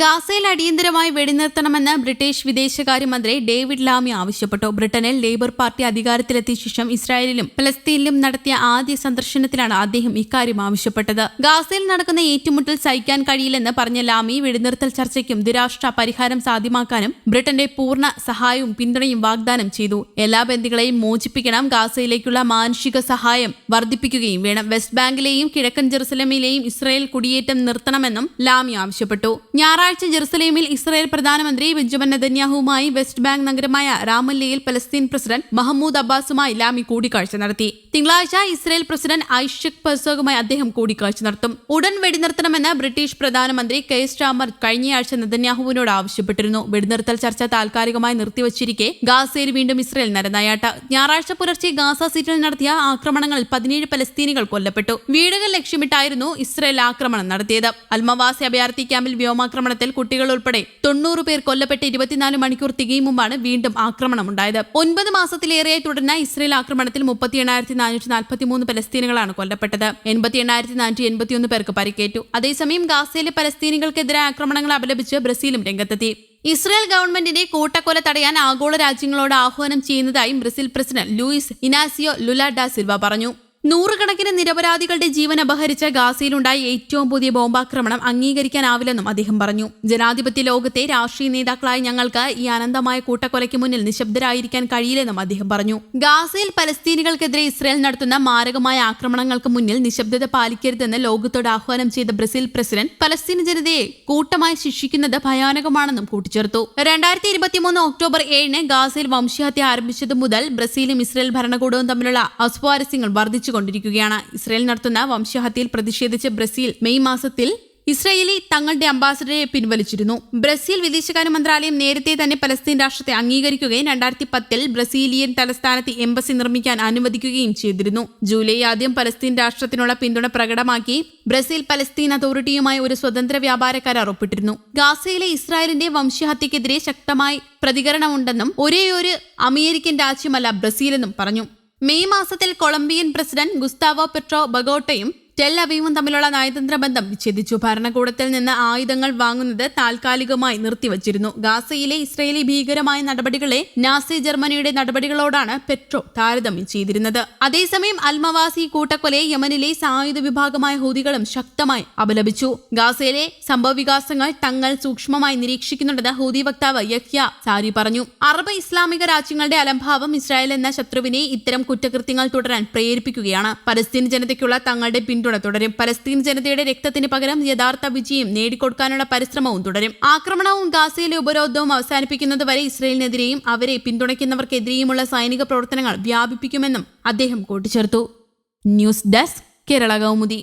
ഗാസയിൽ അടിയന്തരമായി വെടിനിർത്തണമെന്ന് ബ്രിട്ടീഷ് വിദേശകാര്യമന്ത്രി ഡേവിഡ് ലാമി ആവശ്യപ്പെട്ടു. ബ്രിട്ടനിൽ ലേബർ പാർട്ടി അധികാരത്തിലെത്തിയ ശേഷം ഇസ്രായേലിലും പലസ്തീനിലും നടത്തിയ ആദ്യ സന്ദർശനത്തിലാണ് അദ്ദേഹം ഇക്കാര്യം ആവശ്യപ്പെട്ടത്. ഗാസയിൽ നടക്കുന്ന ഏറ്റുമുട്ടൽ സഹിക്കാൻ കഴിയില്ലെന്ന് പറഞ്ഞ ലാമി വെടിനിർത്തൽ ചർച്ചയ്ക്കും ദുരാഷ്ട്ര പരിഹാരം സാധ്യമാക്കാനും ബ്രിട്ടന്റെ പൂർണ സഹായവും പിന്തുണയും വാഗ്ദാനം ചെയ്തു. എല്ലാ ബന്ധികളെയും മോചിപ്പിക്കണം ഗാസയിലേക്കുള്ള മാനുഷിക സഹായം വർദ്ധിപ്പിക്കുകയും വേണം. വെസ്റ്റ് ബാങ്കിലെയും കിഴക്കൻ ജെറുസലമിലെയും ഇസ്രായേൽ കുടിയേറ്റം നിർത്തണമെന്നും ലാമി ആവശ്യപ്പെട്ടു. ഞായറാഴ്ച ജെറുസലേമിൽ ഇസ്രായേൽ പ്രധാനമന്ത്രി ബെഞ്ചമിൻ നെതന്യാഹുവുമായി വെസ്റ്റ് ബാങ്ക് നഗരമായ രാമല്ലയിൽ പലസ്തീൻ പ്രസിഡന്റ് മഹമ്മൂദ് അബ്ബാസുമായി ലാമി കൂടിക്കാഴ്ച നടത്തി. തിങ്കളാഴ്ച ഇസ്രായേൽ പ്രസിഡന്റ് ഐഷക് പെർസോഗുമായി അദ്ദേഹം കൂടിക്കാഴ്ച നടത്തും. ഉടൻ വെടിനിർത്തണമെന്ന് ബ്രിട്ടീഷ് പ്രധാനമന്ത്രി കെ സ്റ്റാമർ കഴിഞ്ഞയാഴ്ച നെതന്യാഹുവിനോട് ആവശ്യപ്പെട്ടിരുന്നു. വെടിനിർത്തൽ ചർച്ച താൽക്കാലികമായി നിർത്തിവച്ചിരിക്കെ ഗാസയിൽ വീണ്ടും ഇസ്രായേൽ നരനായാട്ട. ഞായറാഴ്ച പുലർച്ചെ ഗാസ സിറ്റിയിൽ നടത്തിയ ആക്രമണങ്ങളിൽ പതിനേഴ് പലസ്തീനികൾ കൊല്ലപ്പെട്ടു. വീടുകൾ ലക്ഷ്യമിട്ടായിരുന്നു ഇസ്രായേൽ ആക്രമണം നടത്തിയത്. അൽമവാസി അഭയാർത്ഥി ക്യാമ്പിൽ വ്യോമാക്രമണത്തിൽ കുട്ടികൾ ഉൾപ്പെടെ തൊണ്ണൂറ് പേർ കൊല്ലപ്പെട്ട് ഇരുപത്തിനാല് മണിക്കൂർ തികയും മുമ്പാണ് വീണ്ടും ആക്രമണം ഉണ്ടായത് ഒൻപത് മാസത്തിലേറെയായി തുടർന്ന ഇസ്രയേൽ ആക്രമണത്തിൽ മുപ്പത്തി എണ്ണായിരത്തി നാനൂറ്റി നാൽപ്പത്തി മൂന്ന് പലസ്തീനുകളാണ് കൊല്ലപ്പെട്ടത്. എൺപത്തി എണ്ണായിരത്തി നാനൂറ്റി എൺപത്തിയൊന്ന് പേർക്ക് പരിക്കേറ്റു. അതേസമയം ഗാസയിലെ പലസ്തീനികൾക്കെതിരെ ആക്രമണങ്ങൾ അപലപിച്ച് ബ്രസീലും രംഗത്തെത്തി. ഇസ്രായേൽ ഗവൺമെന്റിന്റെ കൂട്ടക്കൊല തടയാൻ ആഗോള രാജ്യങ്ങളോട് ആഹ്വാനം ചെയ്യുന്നതായും Brazil president Luiz Inacio Lula da Silva പറഞ്ഞു. നൂറുകണക്കിന് നിരപരാധികളുടെ ജീവൻ അപഹരിച്ച ഗാസയിലുണ്ടായ ഏറ്റവും പുതിയ ബോംബാക്രമണം അംഗീകരിക്കാനാവില്ലെന്നും അദ്ദേഹം പറഞ്ഞു. ജനാധിപത്യ ലോകത്തെ രാഷ്ട്രീയ നേതാക്കളായ ഞങ്ങൾക്ക് ഈ അനന്തമായ കൂട്ടക്കൊലയ്ക്ക് മുന്നിൽ നിശബ്ദരായിരിക്കാൻ കഴിയില്ലെന്നും അദ്ദേഹം പറഞ്ഞു. ഗാസയിൽ പലസ്തീനികൾക്കെതിരെ ഇസ്രയേൽ നടത്തുന്ന മാരകമായ ആക്രമണങ്ങൾക്ക് മുന്നിൽ നിശബ്ദത പാലിക്കരുതെന്ന് ലോകത്തോട് ആഹ്വാനം ചെയ്ത ബ്രസീൽ പ്രസിഡന്റ് പലസ്തീൻ ജനതയെ കൂട്ടമായി ശിക്ഷിക്കുന്നത് ഭയാനകമാണെന്നും കൂട്ടിച്ചേർത്തു. രണ്ടായിരത്തി ഇരുപത്തിമൂന്ന് ഒക്ടോബർ ഏഴിന് ഗാസയിൽ വംശഹത്യ ആരംഭിച്ചതു മുതൽ ബ്രസീലും ഇസ്രയേൽ ഭരണകൂടവും തമ്മിലുള്ള അസ്വാരസ്യങ്ങൾ വർദ്ധിച്ചുകൊണ്ടിരിക്കുകയാണ് ഇസ്രായേൽ നടത്തുന്ന വംശഹത്യയിൽ പ്രതിഷേധിച്ച് ബ്രസീൽ മെയ് മാസത്തിൽ ഇസ്രയേലി തങ്ങളുടെ അംബാസഡറെ പിൻവലിച്ചിരുന്നു. ബ്രസീൽ വിദേശകാര്യ മന്ത്രാലയം നേരത്തെ തന്നെ പലസ്തീൻ രാഷ്ട്രത്തെ അംഗീകരിക്കുകയും രണ്ടായിരത്തി പത്തിൽ ബ്രസീലിയൻ തലസ്ഥാനത്ത് എംബസി നിർമ്മിക്കാൻ അനുവദിക്കുകയും ചെയ്തിരുന്നു. ജൂലൈ ആദ്യം പലസ്തീൻ രാഷ്ട്രത്തിനുള്ള പിന്തുണ പ്രകടമാക്കി ബ്രസീൽ പലസ്തീൻ അതോറിറ്റിയുമായി ഒരു സ്വതന്ത്ര വ്യാപാര കരാർ ഒപ്പിട്ടിരുന്നു. ഗാസയിലെ ഇസ്രായേലിന്റെ വംശഹത്യക്കെതിരെ ശക്തമായി പ്രതികരണമുണ്ടെന്നും ഒരേയൊരു അമേരിക്കൻ രാജ്യമല്ല ബ്രസീലെന്നും പറഞ്ഞു. മെയ് മാസത്തിൽ കൊളംബിയൻ പ്രസിഡന്റ് ഗുസ്താവോ പെട്രോ ബഗോട്ടയും ടെൽ അവീവും തമ്മിലുള്ള നയതന്ത്ര ബന്ധം വിച്ഛേദിച്ചു. ഭരണകൂടത്തിൽ നിന്ന് ആയുധങ്ങൾ വാങ്ങുന്നത് താൽക്കാലികമായി നിർത്തിവച്ചിരുന്നു. ഗാസയിലെ ഇസ്രയേലി ഭീകരമായ നടപടികളെ നാസി ജർമ്മനിയുടെ നടപടികളോടാണ് പെട്രോ താരതമ്യം ചെയ്തിരുന്നത്. അതേസമയം അൽമവാസി കൂട്ടക്കൊലയെ യമനിലെ സായുധ വിഭാഗമായ ഹൂതികളും ശക്തമായി അപലപിച്ചു. ഗാസയിലെ സംഭവവികാസങ്ങൾ തങ്ങൾ സൂക്ഷ്മമായി നിരീക്ഷിക്കുന്നുണ്ടെന്ന് ഹൂതി വക്താവ് യഹ്യ സാരി പറഞ്ഞു. അറബ് ഇസ്ലാമിക രാജ്യങ്ങളുടെ അലംഭാവം ഇസ്രായേൽ എന്ന ശത്രുവിനെ ഇത്തരം കുറ്റകൃത്യങ്ങൾ തുടരാൻ പ്രേരിപ്പിക്കുകയാണ്. പലസ്തീൻ ജനതയ്ക്കുള്ള തങ്ങളുടെ പിന്തുണ തുടരും. പലസ്തീൻ ജനതയുടെ രക്തത്തിന് പകരം യഥാർത്ഥ വിജയം നേടിക്കൊടുക്കാനുള്ള പരിശ്രമവും തുടരും. ആക്രമണവും ഗാസയിലെ ഉപരോധവും അവസാനിപ്പിക്കുന്നതുവരെ ഇസ്രയേലിനെതിരെയും അവരെ പിന്തുണയ്ക്കുന്നവർക്കെതിരെയുമുള്ള സൈനിക പ്രവർത്തനങ്ങൾ വ്യാപിപ്പിക്കുമെന്നും അദ്ദേഹം കൂട്ടിച്ചേർത്തു. News desk Kerala Kaumudi.